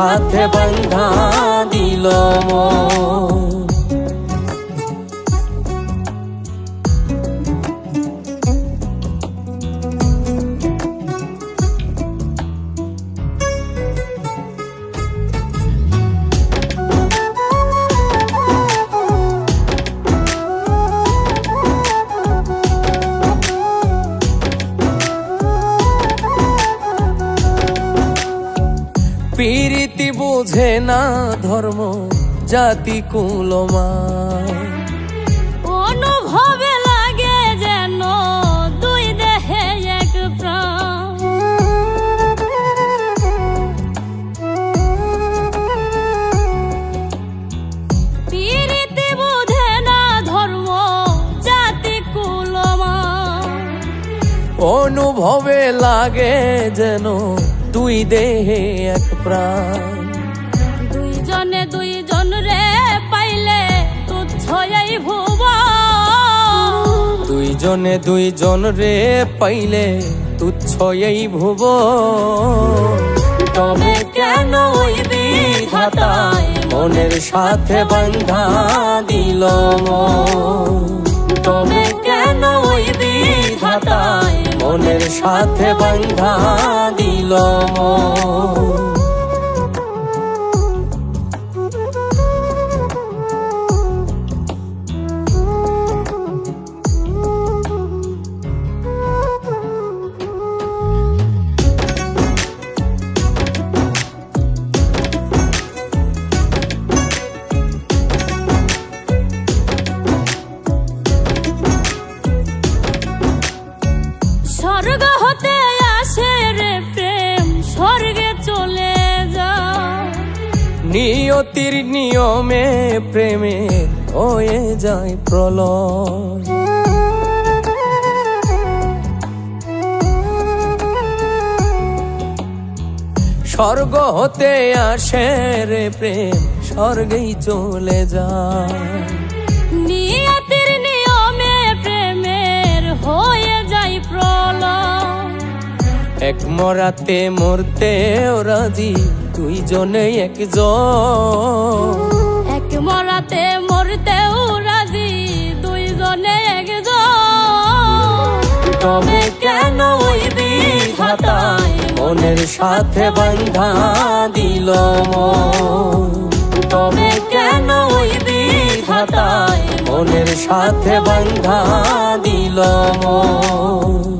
সাথে বন্ধা দিল মন। বুঝে না ধর্ম জাতি কুলমা অনুভবে লাগে যেন দুই দেহে এক প্রাণ। পীড়িতি বুঝে না ধর্ম জাতি কুলমা অনুভবে লাগে যেন দুই দেহে এক প্রাণ। ভুব দুইজনে দুইজন রে পাইলে তুচ্ছ এই ভুব তবে কেন ওই বিধাতায় মনের সাথে বন্ধা দিল। তবে কেন ওই বিধাতায় মনের সাথে বন্ধা দিল মন। নিয়তির নিয়মে প্রেমে হয়ে যায় প্রলয়। স্বর্গ হতে আসে রে প্রেম স্বর্গেই চলে যায়। নিয়তির নিয়মে প্রেমের হয়ে যায় প্রলয়। এক মরাতে মরতে রাজি দুইজনে একজন এক মরাতে মরতেও রাজি, দুইজনে একজন তবে কেন ওই বিধাতায় মনের সাথে বন্ধা দিল। তবে কেন ওই বিধাতায় মনের সাথে বন্ধা দিল মন।